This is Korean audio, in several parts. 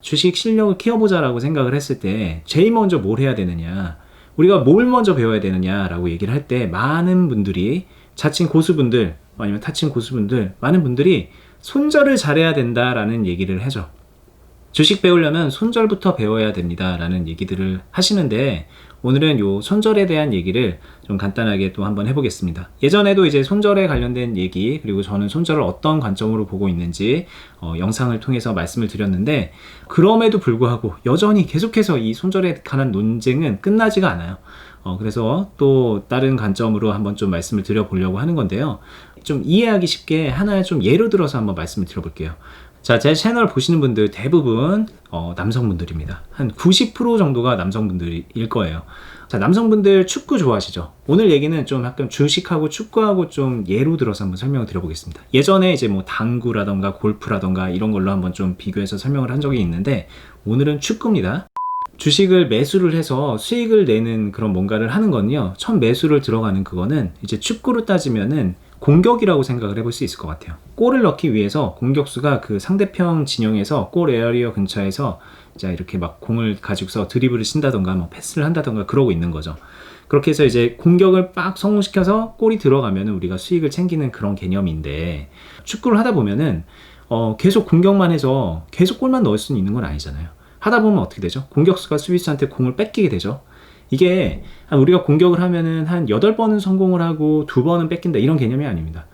주식 실력을 키워보자라고 생각을 했을 때 제일 먼저 뭘 해야 되느냐 우리가 뭘 먼저 배워야 되느냐라고 얘기를 할 때 많은 분들이 자칭 고수분들 아니면 타칭 고수분들 많은 분들이 손절을 잘해야 된다라는 얘기를 해줘. 주식 배우려면 손절부터 배워야 됩니다라는 얘기들을 하시는데 오늘은 요 손절에 대한 얘기를 좀 간단하게 또 한번 해보겠습니다. 예전에도 이제 손절에 관련된 얘기 그리고 저는 손절을 어떤 관점으로 보고 있는지 어, 영상을 통해서 말씀을 드렸는데 그럼에도 불구하고 여전히 계속해서 이 손절에 관한 논쟁은 끝나지가 않아요. 어, 그래서 또 다른 관점으로 한번 좀 말씀을 드려보려고 하는 건데요. 좀 이해하기 쉽게 하나의 좀 예로 들어서 한번 말씀을 드려볼게요. 자, 제 채널 보시는 분들 대부분 어, 남성분들입니다. 한 90% 정도가 남성분들일 거예요. 자, 남성분들 축구 좋아하시죠? 오늘 얘기는 좀 약간 주식하고 축구하고 좀 예로 들어서 한번 설명을 드려보겠습니다. 예전에 이제 뭐 당구라던가 골프라던가 이런 걸로 한번 좀 비교해서 설명을 한 적이 있는데 오늘은 축구입니다. 주식을 매수를 해서 수익을 내는 그런 뭔가를 하는 건요. 첫 매수를 들어가는 그거는 이제 축구로 따지면은 공격이라고 생각을 해볼 수 있을 것 같아요. 골을 넣기 위해서 공격수가 그 상대편 진영에서 골 에어리어 근처에서 자 이렇게 막 공을 가지고서 드리블을 친다던가 뭐 패스를 한다던가 그러고 있는 거죠. 그렇게 해서 이제 공격을 빡 성공시켜서 골이 들어가면 우리가 수익을 챙기는 그런 개념인데 축구를 하다 보면은 어, 계속 공격만 해서 계속 골만 넣을 수는 있는 건 아니잖아요. 하다 보면 어떻게 되죠? 공격수가 수비수한테 공을 뺏기게 되죠. 이게 우리가 공격을 하면은 한 8번은 성공을 하고 2번은 뺏긴다 이런 개념이 아닙니다.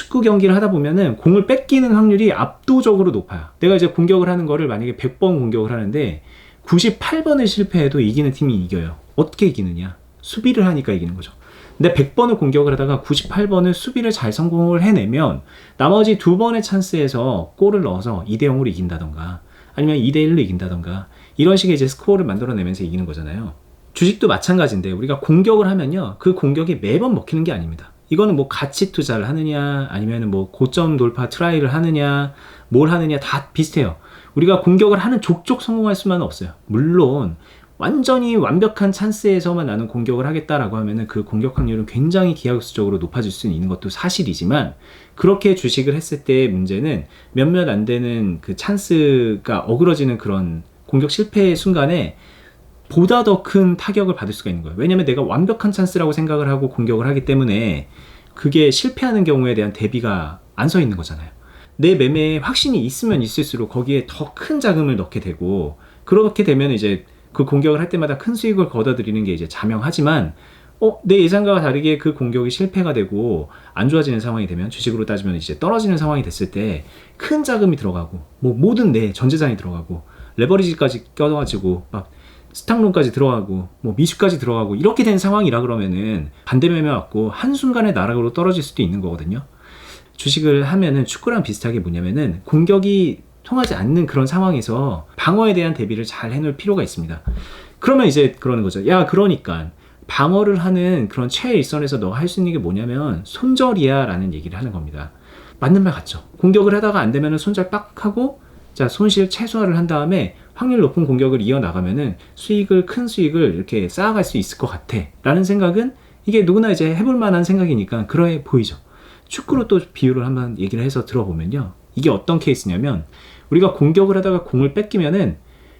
축구 경기를 하다 보면은 공을 뺏기는 확률이 압도적으로 높아요. 내가 이제 공격을 하는 거를 만약에 100번 공격을 하는데 98번을 실패해도 이기는 팀이 이겨요. 어떻게 이기느냐? 수비를 하니까 이기는 거죠. 근데 100번을 공격을 하다가 98번을 수비를 잘 성공을 해내면 나머지 두 번의 찬스에서 골을 넣어서 2대 0으로 이긴다던가 아니면 2대 1로 이긴다던가 이런 식의 이제 스코어를 만들어내면서 이기는 거잖아요. 주식도 마찬가지인데 우리가 공격을 하면요 그 공격이 매번 먹히는 게 아닙니다. 이거는 뭐 가치 투자를 하느냐 아니면 뭐 고점 돌파 트라이를 하느냐 뭘 하느냐 다 비슷해요. 우리가 공격을 하는 족족 성공할 수만은 없어요. 물론 완전히 완벽한 찬스에서만 나는 공격을 하겠다라고 하면은 그 공격 확률은 굉장히 기하급수적으로 높아질 수 있는 것도 사실이지만 그렇게 주식을 했을 때의 문제는 몇몇 안 되는 그 찬스가 어그러지는 그런 공격 실패의 순간에 보다 더 큰 타격을 받을 수가 있는 거예요. 왜냐면 내가 완벽한 찬스라고 생각을 하고 공격을 하기 때문에 그게 실패하는 경우에 대한 대비가 안 서 있는 거잖아요. 내 매매에 확신이 있으면 있을수록 거기에 더 큰 자금을 넣게 되고 그렇게 되면 이제 그 공격을 할 때마다 큰 수익을 거둬들이는 게 이제 자명하지만 어, 내 예상과 다르게 그 공격이 실패가 되고 안 좋아지는 상황이 되면 주식으로 따지면 이제 떨어지는 상황이 됐을 때 큰 자금이 들어가고 뭐 모든 내 전재산이 들어가고 레버리지까지 껴가지고 막 스탁론까지 들어가고 뭐 미수까지 들어가고 이렇게 된 상황이라 그러면은 반대 매매 왔고 한순간에 나락으로 떨어질 수도 있는 거거든요. 주식을 하면은 축구랑 비슷하게 뭐냐면은 공격이 통하지 않는 그런 상황에서 방어에 대한 대비를 잘 해놓을 필요가 있습니다. 그러면 이제 그러는 거죠. 야, 그러니까 방어를 하는 그런 최일선에서 너 할 수 있는 게 뭐냐면 손절이야 라는 얘기를 하는 겁니다. 맞는 말 같죠? 공격을 하다가 안 되면은 손절 빡 하고 자, 손실 최소화를 한 다음에 확률 높은 공격을 이어나가면은 수익을, 큰 수익을 이렇게 쌓아갈 수 있을 것 같아. 라는 생각은 이게 누구나 이제 해볼 만한 생각이니까 그러해 보이죠. 축구로 또 비유를 한번 얘기를 해서 들어보면요. 이게 어떤 케이스냐면 우리가 공격을 하다가 공을 뺏기면은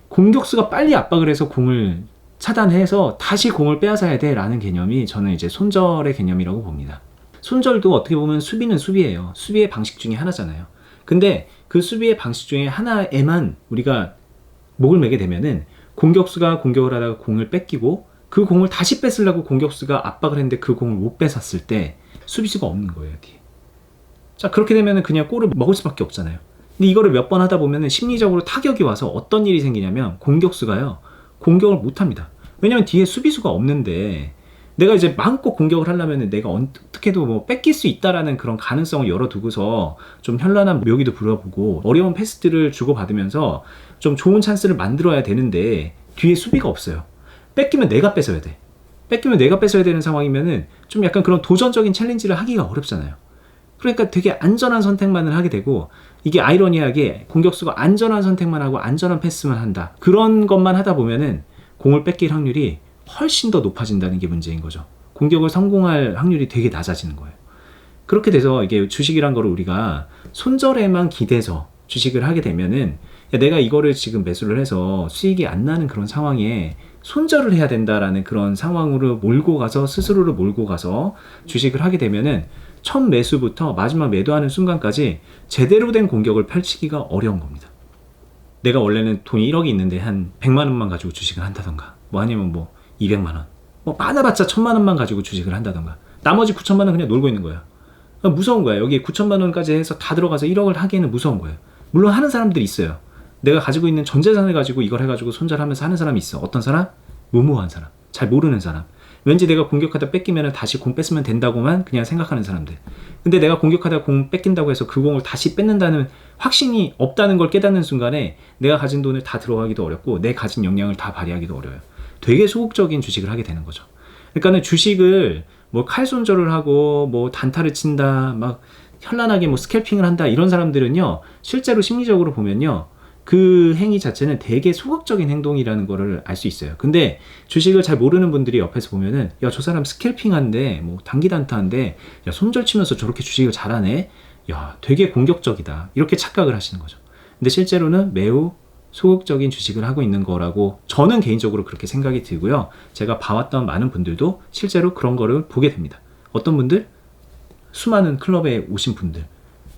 공격수가 빨리 압박을 해서 공을 차단해서 다시 공을 빼앗아야 돼 라는 개념이 저는 이제 손절의 개념이라고 봅니다. 손절도 어떻게 보면 수비는 수비예요. 수비의 방식 중에 하나잖아요. 근데 그 수비의 방식 중에 하나에만 우리가 목을 매게 되면은 공격수가 공격을 하다가 공을 뺏기고 그 공을 다시 뺏으려고 공격수가 압박을 했는데 그 공을 못 뺏었을 때 수비수가 없는 거예요, 뒤에. 자, 그렇게 되면은 그냥 골을 먹을 수밖에 없잖아요. 근데 이거를 몇 번 하다 보면은 심리적으로 타격이 와서 어떤 일이 생기냐면 공격수가요, 공격을 못 합니다. 왜냐면 뒤에 수비수가 없는데 내가 이제 마음껏 공격을 하려면 내가 어떻게도 뭐 뺏길 수 있다라는 그런 가능성을 열어두고서 좀 현란한 묘기도 부려보고 어려운 패스들을 주고받으면서 좀 좋은 찬스를 만들어야 되는데 뒤에 수비가 없어요. 뺏기면 내가 뺏어야 돼. 뺏기면 내가 뺏어야 되는 상황이면은 좀 약간 그런 도전적인 챌린지를 하기가 어렵잖아요. 그러니까 되게 안전한 선택만을 하게 되고 이게 아이러니하게 공격수가 안전한 선택만 하고 안전한 패스만 한다. 그런 것만 하다 보면은 공을 뺏길 확률이 훨씬 더 높아진다는 게 문제인 거죠. 공격을 성공할 확률이 되게 낮아지는 거예요. 그렇게 돼서 이게 주식이란 거를 우리가 손절에만 기대서 주식을 하게 되면은 야, 내가 이거를 지금 매수를 해서 수익이 안 나는 그런 상황에 손절을 해야 된다라는 그런 상황으로 몰고 가서 스스로를 몰고 가서 주식을 하게 되면은 첫 매수부터 마지막 매도하는 순간까지 제대로 된 공격을 펼치기가 어려운 겁니다. 내가 원래는 돈이 1억이 있는데 한 100만 원만 가지고 주식을 한다던가 뭐 아니면 뭐 200만 원, 뭐 많아봤자 1000만 원만 가지고 주식을 한다던가 나머지 9천만 원 그냥 놀고 있는 거야. 무서운 거야. 여기 9천만 원까지 해서 다 들어가서 1억을 하기에는 무서운 거예요. 물론 하는 사람들이 있어요. 내가 가지고 있는 전 재산을 가지고 이걸 해가지고 손절하면서 하는 사람이 있어. 어떤 사람? 무모한 사람. 잘 모르는 사람. 왠지 내가 공격하다 뺏기면 다시 공 뺐으면 된다고만 그냥 생각하는 사람들. 근데 내가 공격하다 공 뺏긴다고 해서 그 공을 다시 뺏는다는 확신이 없다는 걸 깨닫는 순간에 내가 가진 돈을 다 들어가기도 어렵고 내 가진 역량을 다 발휘하기도 어려워요. 되게 소극적인 주식을 하게 되는 거죠. 그러니까는 주식을 뭐 칼손절을 하고 뭐 단타를 친다 막 현란하게 뭐 스캘핑을 한다 이런 사람들은요 실제로 심리적으로 보면요 그 행위 자체는 되게 소극적인 행동이라는 거를 알 수 있어요. 근데 주식을 잘 모르는 분들이 옆에서 보면은 야 저 사람 스캘핑한데 뭐 단기 단타인데 야 손절 치면서 저렇게 주식을 잘하네. 야 되게 공격적이다 이렇게 착각을 하시는 거죠. 근데 실제로는 매우 소극적인 주식을 하고 있는 거라고 저는 개인적으로 그렇게 생각이 들고요. 제가 봐왔던 많은 분들도 실제로 그런 거를 보게 됩니다. 어떤 분들? 수많은 클럽에 오신 분들.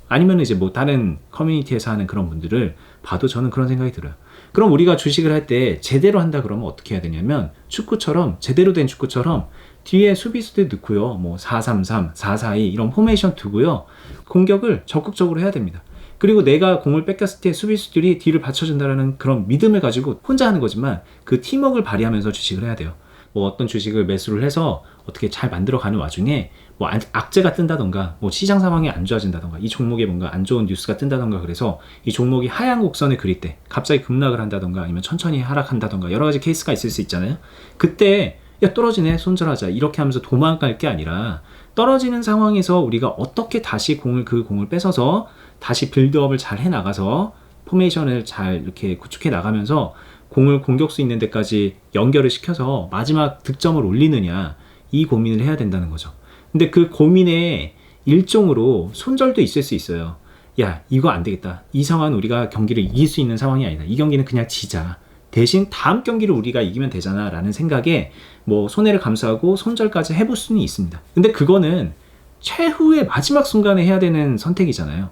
아니면 이제 뭐 다른 커뮤니티에서 하는 그런 분들을 봐도 저는 그런 생각이 들어요. 그럼 우리가 주식을 할 때 제대로 한다 그러면 어떻게 해야 되냐면 축구처럼 제대로 된 축구처럼 뒤에 수비수들 넣고요. 뭐 433, 442 이런 포메이션 두고요. 공격을 적극적으로 해야 됩니다. 그리고 내가 공을 뺏겼을 때 수비수들이 뒤를 받쳐준다는 그런 믿음을 가지고 혼자 하는 거지만 그 팀워크를 발휘하면서 주식을 해야 돼요. 뭐 어떤 주식을 매수를 해서 어떻게 잘 만들어가는 와중에 뭐 악재가 뜬다던가 뭐 시장 상황이 안 좋아진다던가 이 종목에 뭔가 안 좋은 뉴스가 뜬다던가 그래서 이 종목이 하향 곡선을 그릴 때 갑자기 급락을 한다던가 아니면 천천히 하락한다던가 여러 가지 케이스가 있을 수 있잖아요. 그때 야 떨어지네 손절하자 이렇게 하면서 도망갈 게 아니라 떨어지는 상황에서 우리가 어떻게 다시 공을 그 공을 뺏어서 다시 빌드업을 잘 해 나가서 포메이션을 잘 이렇게 구축해 나가면서 공을 공격수 있는 데까지 연결을 시켜서 마지막 득점을 올리느냐 이 고민을 해야 된다는 거죠. 근데 그 고민의 일종으로 손절도 있을 수 있어요. 야, 이거 안 되겠다. 이 상황은 우리가 경기를 이길 수 있는 상황이 아니다. 이 경기는 그냥 지자. 대신 다음 경기를 우리가 이기면 되잖아. 라는 생각에 뭐 손해를 감수하고 손절까지 해볼 수는 있습니다. 근데 그거는 최후의 마지막 순간에 해야 되는 선택이잖아요.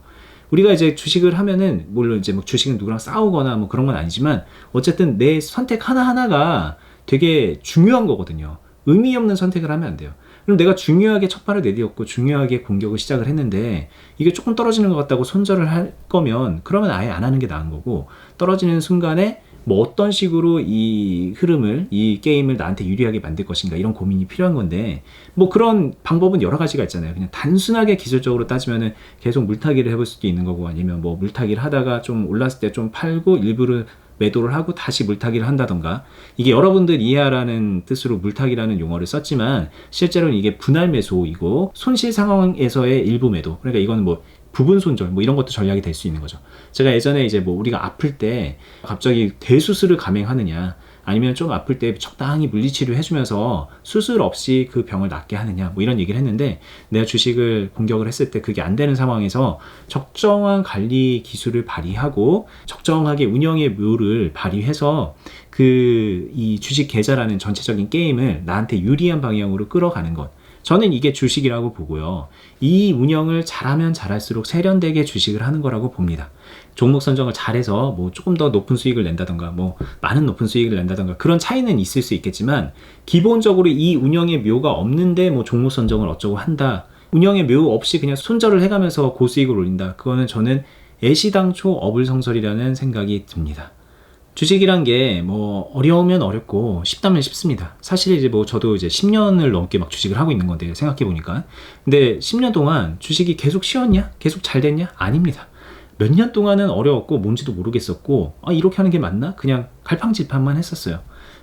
우리가 이제 주식을 하면은 물론 이제 뭐 주식은 누구랑 싸우거나 뭐 그런 건 아니지만 어쨌든 내 선택 하나하나가 되게 중요한 거거든요. 의미 없는 선택을 하면 안 돼요. 그럼 내가 중요하게 첫 발을 내디었고 중요하게 공격을 시작을 했는데 이게 조금 떨어지는 것 같다고 손절을 할 거면 그러면 아예 안 하는 게 나은 거고 떨어지는 순간에 뭐 어떤 식으로 이 흐름을 이 게임을 나한테 유리하게 만들 것인가 이런 고민이 필요한 건데 뭐 그런 방법은 여러 가지가 있잖아요. 그냥 단순하게 기술적으로 따지면은 계속 물타기를 해볼 수도 있는 거고 아니면 뭐 물타기를 하다가 좀 올랐을 때 좀 팔고 일부를 매도를 하고 다시 물타기를 한다던가. 이게 여러분들 이해하라는 뜻으로 물타기라는 용어를 썼지만 실제로는 이게 분할 매수이고 손실 상황에서의 일부 매도. 그러니까 이거는 뭐 부분 손절 뭐 이런 것도 전략이 될 수 있는 거죠. 제가 예전에 이제 뭐 우리가 아플 때 갑자기 대수술을 감행하느냐 아니면 좀 아플 때 적당히 물리치료 해주면서 수술 없이 그 병을 낫게 하느냐 뭐 이런 얘기를 했는데 내가 주식을 공격을 했을 때 그게 안 되는 상황에서 적정한 관리 기술을 발휘하고 적정하게 운영의 묘를 발휘해서 그 이 주식 계좌라는 전체적인 게임을 나한테 유리한 방향으로 끌어가는 것 저는 이게 주식이라고 보고요. 이 운영을 잘하면 잘할수록 세련되게 주식을 하는 거라고 봅니다. 종목 선정을 잘해서 뭐 조금 더 높은 수익을 낸다던가 뭐 많은 높은 수익을 낸다던가 그런 차이는 있을 수 있겠지만 기본적으로 이 운영의 묘가 없는데 뭐 종목 선정을 어쩌고 한다. 운영의 묘 없이 그냥 손절을 해가면서 고수익을 올린다. 그거는 저는 애시당초 어불성설이라는 생각이 듭니다. 주식이란 게 뭐 어려우면 어렵고 쉽다면 쉽습니다. 사실 이제 뭐 저도 이제 10년을 넘게 막 주식을 하고 있는 건데 생각해 보니까. 근데 10년 동안 주식이 계속 쉬웠냐? 계속 잘 됐냐? 아닙니다. 몇 년 동안은 어려웠고 뭔지도 모르겠었고 아 이렇게 하는 게 맞나? 그냥 갈팡질팡만 했었어요.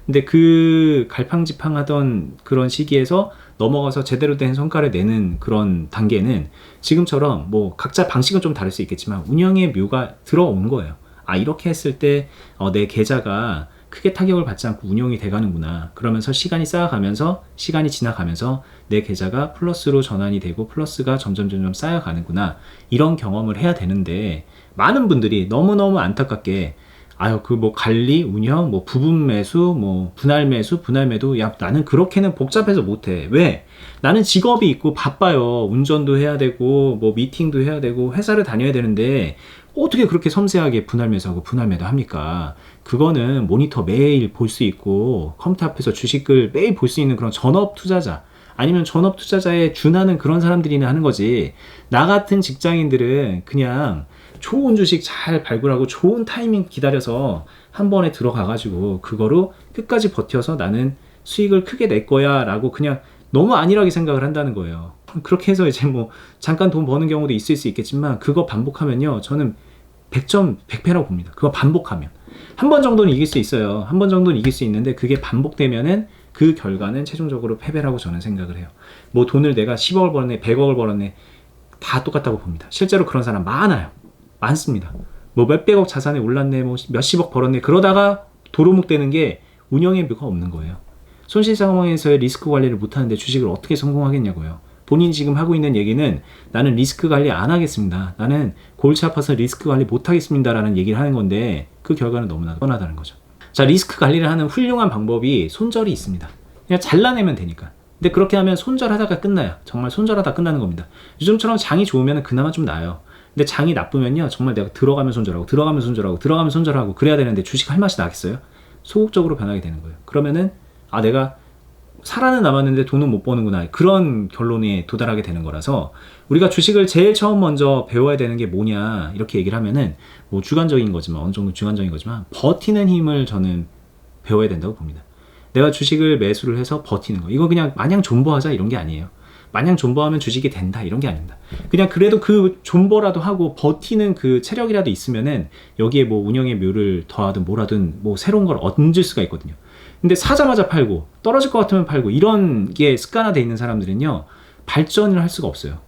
근데 그 갈팡지팡하던 그런 시기에서 넘어가서 제대로 된 성과를 내는 그런 단계는 지금처럼 뭐 각자 방식은 좀 다를 수 있겠지만 운영의 묘가 들어온 거예요. 아 이렇게 했을 때내 어, 계좌가 크게 타격을 받지 않고 운영이 돼가는구나. 그러면서 시간이 쌓아가면서 시간이 지나가면서 내 계좌가 플러스로 전환이 되고 플러스가 점점 점점 쌓여가는구나. 이런 경험을 해야 되는데 많은 분들이 너무너무 안타깝게 아유 그 뭐 관리 운영 뭐 부분 매수 뭐 분할 매수 분할 매도 야 나는 그렇게는 복잡해서 못해. 왜? 나는 직업이 있고 바빠요. 운전도 해야 되고 뭐 미팅도 해야 되고 회사를 다녀야 되는데 어떻게 그렇게 섬세하게 분할 매수하고 분할 매도 합니까? 그거는 모니터 매일 볼 수 있고 컴퓨터 앞에서 주식을 매일 볼 수 있는 그런 전업 투자자 아니면 전업 투자자에 준하는 그런 사람들이나 하는 거지. 나 같은 직장인들은 그냥 좋은 주식 잘 발굴하고 좋은 타이밍 기다려서 한 번에 들어가가지고 그거로 끝까지 버텨서 나는 수익을 크게 낼 거야 라고 그냥 너무 안일하게 생각을 한다는 거예요. 그렇게 해서 이제 뭐 잠깐 돈 버는 경우도 있을 수 있겠지만 그거 반복하면요. 저는 100점 100패라고 봅니다. 그거 반복하면. 한 번 정도는 이길 수 있어요. 한 번 정도는 이길 수 있는데 그게 반복되면은 그 결과는 최종적으로 패배라고 저는 생각을 해요. 뭐 돈을 내가 10억을 벌었네, 100억을 벌었네. 다 똑같다고 봅니다. 실제로 그런 사람 많아요. 많습니다. 뭐 몇백억 자산이 올랐네, 뭐 몇십억 벌었네. 그러다가 도루묵 되는 게 운영의 묘가 없는 거예요. 손실 상황에서의 리스크 관리를 못하는데 주식을 어떻게 성공하겠냐고요. 본인이 지금 하고 있는 얘기는 나는 리스크 관리 안 하겠습니다. 나는 골치 아파서 리스크 관리 못 하겠습니다라는 얘기를 하는 건데 그 결과는 너무나 뻔하다는 거죠. 자, 리스크 관리를 하는 훌륭한 방법이 손절이 있습니다. 그냥 잘라내면 되니까. 근데 그렇게 하면 손절하다가 끝나요. 정말 손절하다 끝나는 겁니다. 요즘처럼 장이 좋으면 그나마 좀 나아요. 근데 장이 나쁘면요. 정말 내가 들어가면 손절하고 들어가면 손절하고 들어가면 손절하고 그래야 되는데 주식 할 맛이 나겠어요? 소극적으로 변하게 되는 거예요. 그러면은 아 내가 살아는 남았는데 돈은 못 버는구나 그런 결론에 도달하게 되는 거라서 우리가 주식을 제일 처음 먼저 배워야 되는 게 뭐냐 이렇게 얘기를 하면은 뭐 주관적인 거지만 어느 정도 주관적인 거지만 버티는 힘을 저는 배워야 된다고 봅니다. 내가 주식을 매수를 해서 버티는 거 이거 그냥 마냥 존버하자 이런 게 아니에요. 마냥 존버하면 주식이 된다 이런 게 아닙니다. 그냥 그래도 그 존버라도 하고 버티는 그 체력이라도 있으면은 여기에 뭐 운영의 묘를 더하든 뭐라든 뭐 새로운 걸 얹을 수가 있거든요. 근데 사자마자 팔고 떨어질 것 같으면 팔고 이런 게 습관화돼 있는 사람들은요 발전을 할 수가 없어요.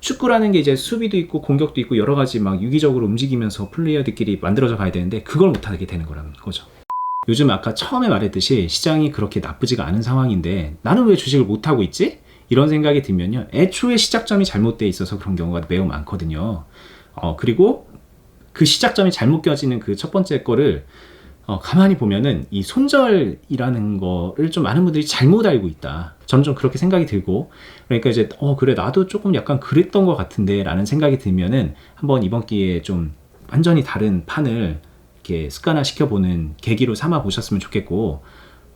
축구라는 게 이제 수비도 있고 공격도 있고 여러 가지 막 유기적으로 움직이면서 플레이어들끼리 만들어져 가야 되는데 그걸 못하게 되는 거라는 거죠. 요즘 아까 처음에 말했듯이 시장이 그렇게 나쁘지가 않은 상황인데 나는 왜 주식을 못하고 있지? 이런 생각이 들면요. 애초에 시작점이 잘못돼 있어서 그런 경우가 매우 많거든요. 어, 그리고 그 시작점이 잘못 껴지는 그 첫 번째 거를 어, 가만히 보면은 이 손절이라는 거를 좀 많은 분들이 잘못 알고 있다. 저는 좀 그렇게 생각이 들고 그러니까 이제 어 그래 나도 조금 약간 그랬던 것 같은데라는 생각이 들면은 한번 이번 기회에 좀 완전히 다른 판을 이렇게 습관화 시켜보는 계기로 삼아 보셨으면 좋겠고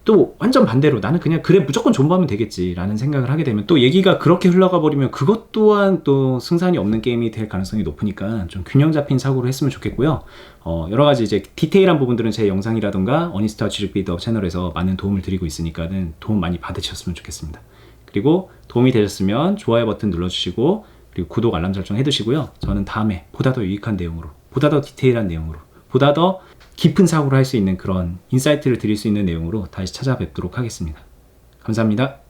또 완전 반대로 나는 그냥 그래 무조건 존버하면 되겠지라는 생각을 하게 되면 또 얘기가 그렇게 흘러가 버리면 그것 또한 또 승산이 없는 게임이 될 가능성이 높으니까 좀 균형 잡힌 사고를 했으면 좋겠고요. 어, 여러 가지 이제 디테일한 부분들은 제 영상이라던가 어니스타 주식비더 채널에서 많은 도움을 드리고 있으니까는 도움 많이 받으셨으면 좋겠습니다. 그리고 도움이 되셨으면 좋아요 버튼 눌러주시고 그리고 구독 알람 설정 해두시고요. 저는 다음에 보다 더 유익한 내용으로 보다 더 디테일한 내용으로 보다 더 깊은 사고를 할 수 있는 그런 인사이트를 드릴 수 있는 내용으로 다시 찾아뵙도록 하겠습니다. 감사합니다.